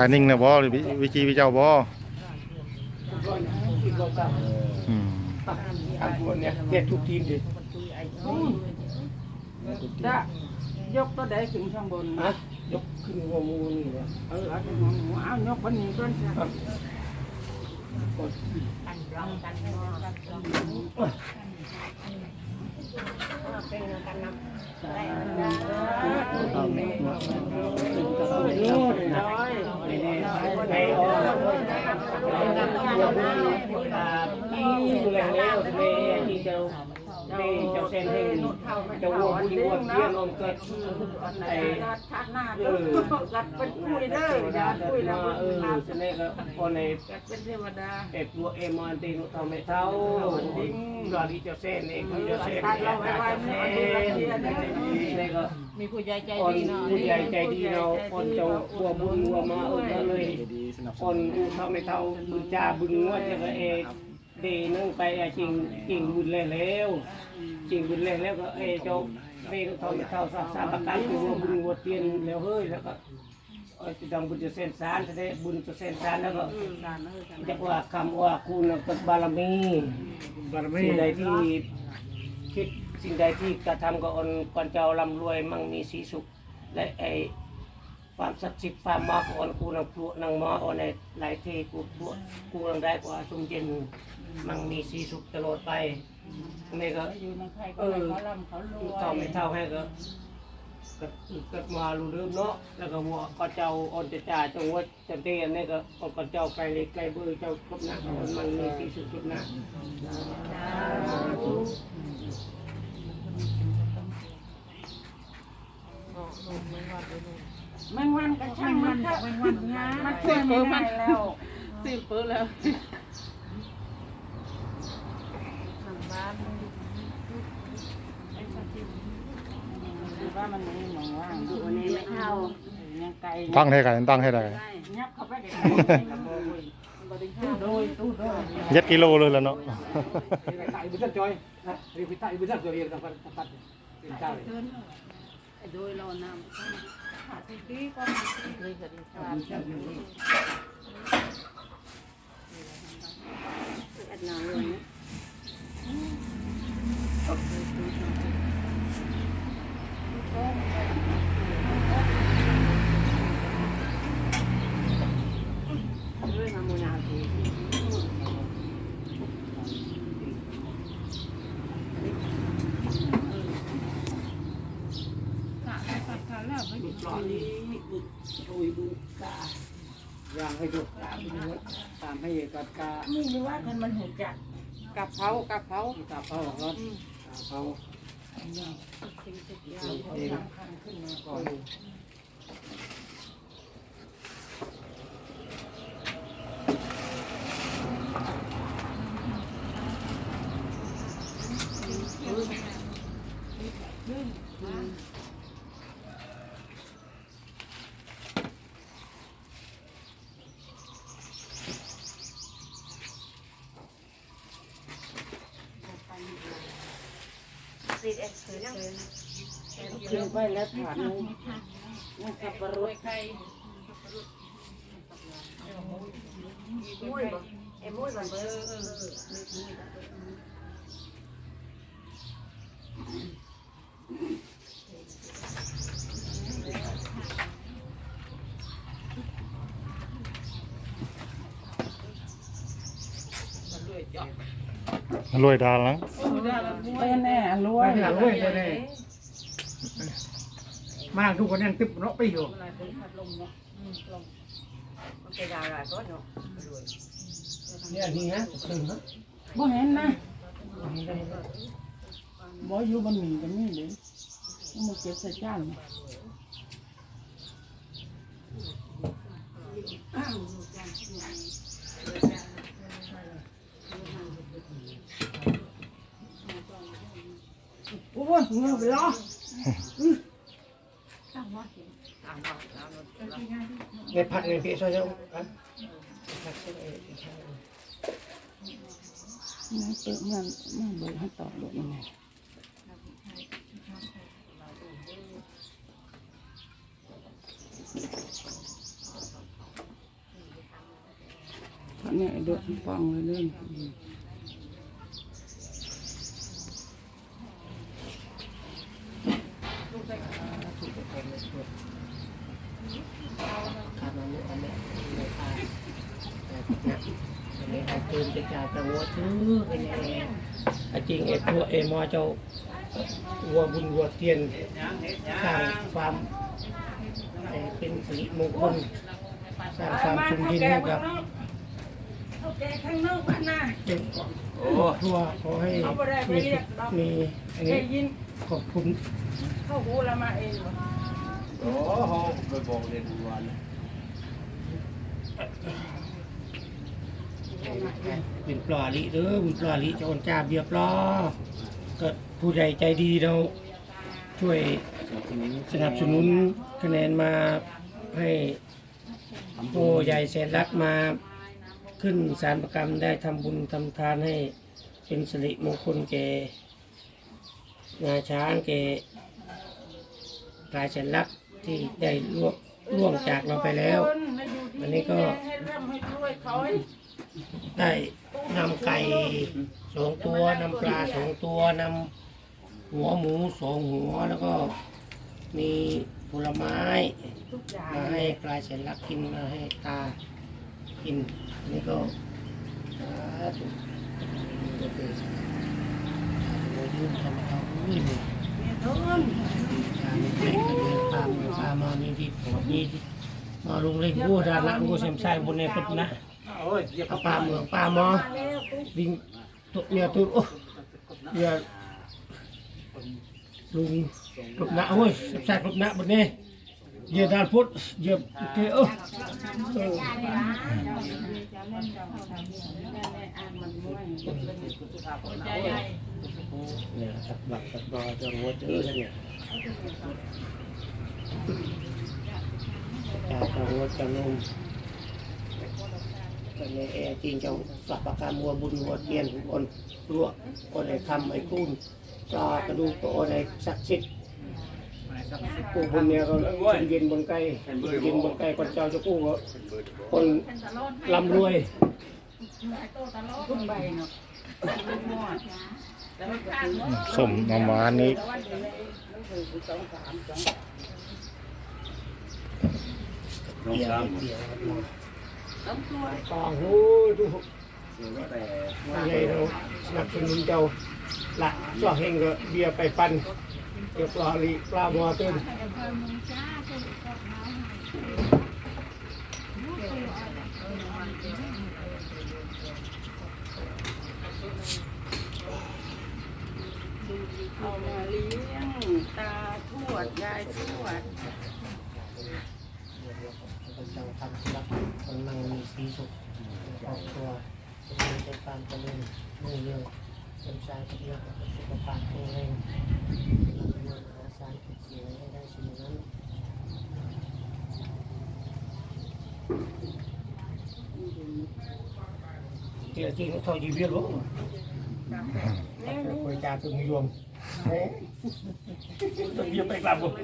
ถ่ายนิ่งนะบ่หรือวิวิจีวิเจ้าบ่อืมทำคนเนี่ยเจ็ดทุกทีมดิจะยกตัวใดขึ้นข้างบนฮะยกขึ้นหัวมูนี่เลยเออเอาไปหัวหมูเอายกคนนี้ก่ อนจ้ะดูแลแล้วทะเลที่เจ้า เล่เจ้าเส้นให้เจ้าวัวบุญวัวเพี้ยนนเกิดไอ้ชาติหน้าเด้อกัดเป็นคุยเด้ออย่าคุยแล้วเออเสน่ห์ก็คนในเป็นเทวดาเอ็ดตัวเอมอนตีนุทำให้เท่าดิ้งรอดีเจ้าเส้นเองเจ้าเส้นนี่ก็มีผู้ใหญ่ใจดีเนาะผู้ใหญ่ใจดีเนาะคนเจ้าวัวบุญวัวมาเออเลยคนดูเท่าไม่เท่าบึงจ่าบึงงวดจะก็เอ ดีนั่งไปจริงจริงบุญเลยแล้วจริงบุญเลยแล้วก็เอเจ้าเรียกเท่าเท่าสักสามประการคือวัวบุญวัวเตียนแล้วเฮ้ยแล้วก็จะดังบุญจะเส้นสารจะได้บุญจะเส้นสารแล้วก็จะว่าคำว่าคุณกับบารมีบารมีสิ่งใดที่คิดสิ่งใดที่กระทำกับอนก่อนเจ้าร่ำรวยมั่งมีสีสุขและไอความศักดิ์สิทธิ์ความมาก่อนกูนังพลุนังมาอ่อนในหลายเทกูพลุกูนังได้กว่าสุมเย็น มั่งมีสีสุขตลอดไปนี่ก็ อยู่ในใครก็เออเขาลำเขารวยเท่าไม่เท่าให้ก็ก็เกิดมารู้เริ่มเนาะแล้วก็วัวก็เจ้าอ่อนจะจ่าจงว่าจะเตี้ยนี่ก็ก็เจ้าไกลเล็กไกลเบอร์เจ้าครบหนักมันมีสีสุขครบหนักแมงวันกันช่างมันเถอะแมงวันงามันช่วยไม่ได้แล้วสิบเปิดแล้ว ว่ามันมีหมองว่างดูอันนี้ไม่เท่ายังไกลตั้งให้กันตั้งให้ได้ยับเข้าไปเด็กโดยตู้โดยเจ็ดกิโลเลยแล้วเนาะไต่บุญจอยนะเรียกไปไต่บุญจอยเรียนตัดตัดเป็นเจ้าเลยโดยรอน้ำเลยจะดีค่ะ ด้วยมามูนาที บุญปลอดนี้บุญโอยบุญกา ย่างให้ดูตามให้กัดกานี่หรือว่ากันมันหูจักกับเขากับเขากับเขารถเขาเองข้างขึ้นมาก่อน เชื่อไปแล้วฐานนึงนั่งขับรถใครมุ้ยบ่ไอ้มุ้ยบ่เบอร์รวยดาลัง เป็นแน่รวยหลังเว้ยเลยมากทุกคนยังติดเนาะไปอยู่เนี่ยนี่ฮะถึงฮะบ่เห็นนะบ่อยู่บนหมีกันนี่เลยมันเก็บใส่จาน ยเงือบล้อในผัดในพี่ช่วยเจ้าอะผัดเส้นเองนั่นเปิดมันมันเบิดให้ตอบลูกยังไงเขาเนี่ยโดดป้องเลยเรื่อง ครับน้องอันนี้ไม่าอันนี้อาจารย์จะจ่ายจังหวัดซื้อเป็นเองอาจริงไอ้พวกไอ้มอเจ้าวัวบุญวัวเทียนสร้างความเป็นสิริมงคลสร้างความชุ่มยินให้กับเขาแกข้างนอกบ้านน่ะเป็นครอบครัวขอให้มีสุขมีอันนี้ขอบคุณเข้าหูละมาเอง โอ้โหไปบอกเรียนวันเป็นปลาลิเด้อเป็นปลาลิเจ้าอนจ้าเบียปลาก็ผู้ใหญ่ใจดีเราช่วยสนับสนุนคะแนนมาให้ผู้ใหญ่แสนรักมาขึ้นสารประกรรมได้ทำบุญทำทานให้เป็นสิริมงคลแก่งาช้างแก่กายแสนรัก ที่ได้ล่วงล่วงจากเราไปแล้วอันนี้ก็ ให้ร่ำให้รวยเขาให้ได้นำไก่สองตัวนำปลาสองตัวนำหัวหมูสองหัวแล้วก็มีผลไม้ทุกอย่างมาให้ปลายแสนรักกินมาให้ตากินอันนี่ก็สาธุก็คือโอ้ยืนทำเอาอุ้ย เนี่ยมีทุนชานี่ให้กันเลย ตามตามานี่ที่มนี่ที่มาลุงเล่นกู้ดานะกู้เสมใส่บนในพุทธนะเอาปลาเมืองปลาหมอมาแล้วตุ๊กลิงตุเนี่ยตุโอ้เดี๋ยลุงกบหน้าโอ้ยแซ่บกบหน้าบนนี้เยียดาพุทธเยียเกอเออใจใหญ่เนี่ยสักบักสักบอจะรู้เจอแล้วเนี่ย จะจะรู้จะนุ่มแต่ในแอร์จริงจ้าสักปากกามัวบุญหัวเทียนคนรัวคนไอ้คำไอ้กุ้งจอกระดูกตัวไอ้ศักดิ์สิทธิ์กูบุญเนี่ยก็เย็นบนไก่เย็นบนไก่คนเจ้าจะกู้คนร่ำรวยทุกใบเนาะสมน้ำหวานนี้ เดียวเดียวต้องตัวสองหูดูว่าไงเราสนับสนุนเจ้าละสอเฮงก็เบียร์ไปปันเดี๋ยวปลาลีปลาบัวเต้นเอามาเลี้ยงตาทวดยายทวด เจ้าทำรักคนนั่งมีสีสุขครอบครัวจะมีแต่ความเจริญรุ่งเรืองสมชายทุกอย่างสุขภาพแข็งแรงรับเงินหาสารเสียให้ได้สิ่งนั้น thì là chị cũng thôi chỉ biết luôn quay cha từng luồng thế từng biết phải làm rồi và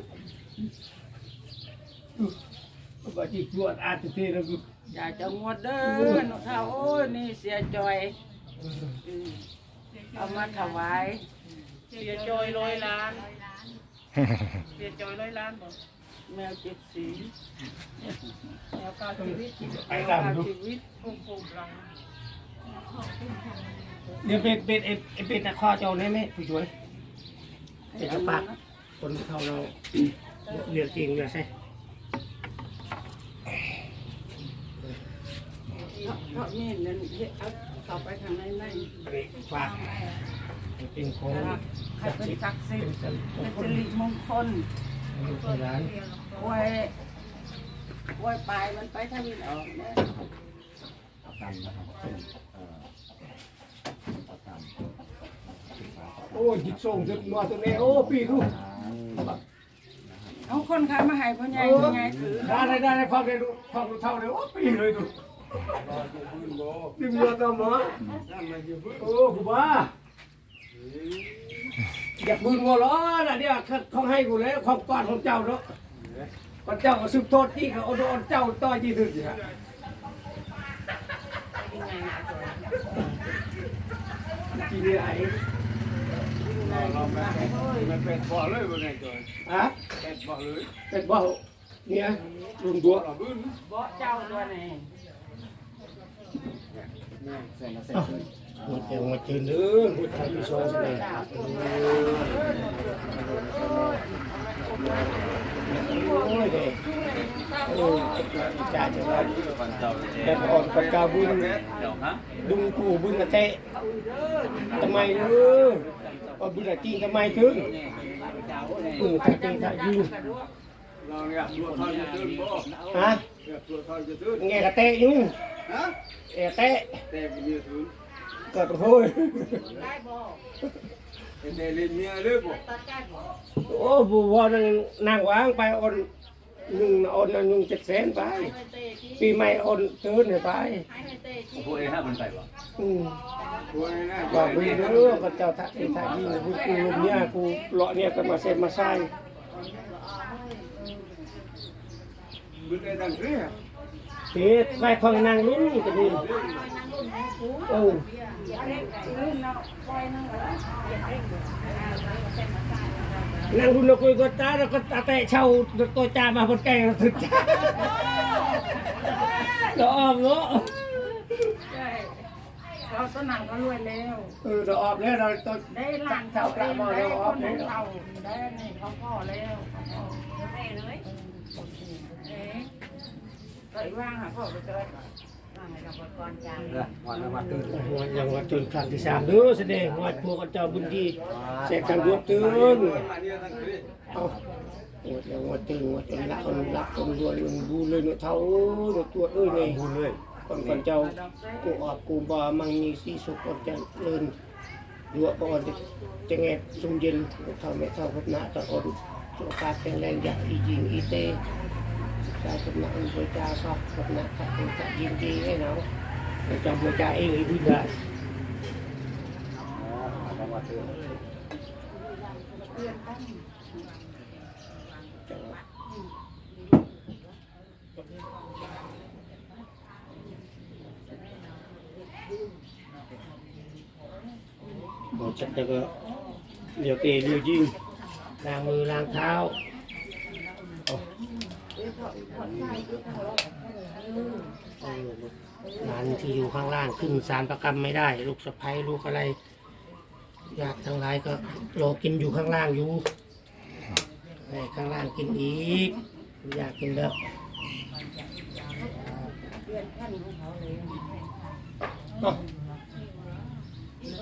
chị chuột ăn từ thế là อย่าจะงดเด้อหนูเท่าโอ้ยนี่เสียจอยอืมเอามาถวายเสียจอยร้อยล้าน เสียจอยร้อยล้านบอกแมวเจ็ดสีแนวการชีวิต phải การ làm ชี đúng วิตภูมิภูมิหลัง nếu bên bên em em bên là kho cho nên mấy phụ chuối để cho bạc còn thầu nào việc tiền là sao เพราะนี่นั่นเอาเข้าไปทางในในฝากให้เป็นของให้เป็นศักดิ์สิทธิ์เป็นสิริมงคลลูกหลานอวยอวยปลายมันไปทางนี้ออกเนี่ยโอ้ยจิตส่งจิตมาตัวนี้โอ้ปีดูเอาคนขามาให้พ่อใหญ่พ่อใหญ่ถือได้ได้ได้ความได้ดูความรู้เท่าเลยโอ้ปีเลยดู ดิมเยอะตัวหมอโอ้กูบ้าอยากมืองัวล้อนะเนี่ยเขาให้กูแล้วความกอดของเจ้าเนาะก่อนเจ้าก็สืบโทษที่เขาโดนเจ้าต่อยที่ถึงเนี่ยกินอะไรเราไม่เป็นบ่อเลยบ่ไงจอยฮะเป็นบ่อเลยเป็นบ่าวเนี่ยลุงบัวบึ้นบ่เจ้าตัวนี้ หมดเดียวหมดจืนเด้อหมดทางที่สองเลยโอ้ยเด้โอ้ยจ่าจะว่าแต่ก่อนพระเจ้าบุญดุงปู่บุญกระเตะทำไมเด้ออบุญจริงทำไมถึงปู่ตะเตะตะยิง เราเนี่ยตัวเขาจะตื้นบ่ฮะเนี่ยตัวเขาจะตื้น nghe là tệ nhung ฮะ e tệ แต่เป็นเมียถือ cợt thôi เป็นแต่เล่นเมียเด้อบ่ ô bù bò nàng quán bay ôn nhung ôn là nhung chật xén bay vì mày ôn tớn này bay พวกเองห้ามันไปวะ ừ โอ้ยนะ bảo vì nữa con chào thạc thì thạc gì là vui cu lùm nha cu lọ nha cái mà xem mà sai บึ้น ได้ดังเรีย thế vai con nàng lún cái gì ừ นั่งดูนกคุยก็ตาแล้วก็ตาแต่เช่าตัวจ่ามาบนแกงถึงจ่าเราออมเนาะ เราต้นหนังก็รวยแล้วเออเราออมแล้วเราต้องได้หลานเช่าเขาปลาเป็นหม้อได้เราอคอมนแล้วเก่าได้นี่เขาพ่อแล้วเขาพ่อเอ๊ะก็อีว่างหาพ่อไปเจอว่างให้เราก่อนจานวันละวันตื่นวันยังวันตื่นครั้งที่สามเด้อแสดงว่าพวกเจ้าบุญดีเสกกันรวมตื่นมาเนี่ยดังเรียเอาวันยังวันตื่นวันจนละคนละคนรวยลงดูเลยเนาะเท่าเนาะตัวเอ้ยเลยบุญเลย คนคนเจ้ากูออกกูบ่มังมีสีสุขคนจะเลินยัวก่อนจะเงบสุ่มเย็นเท่าไม่เท่าพบหน้าตะคนสุขภาพแข็งแรงอยากอีจิงอีเต saya pernah membaca sah pernah tak tak jinji eh now macam baca eh ibu dah บอกชั กแล้วก็เลี้ยวเตะเลี้ยวยิงล้างมือล้างเท้าหลานที่อยู่ข้างล่างขึ้นสารประกรรมไม่ได้ ลูกสะใภ้ลูกอะไรอยากทั้งหลายก็รอกินอยู่ข้างล่างอยู่ให้ข้างล่างกินอีก อยากกินแล้วเอาเออไปเลย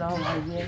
เราไอ้เยอะ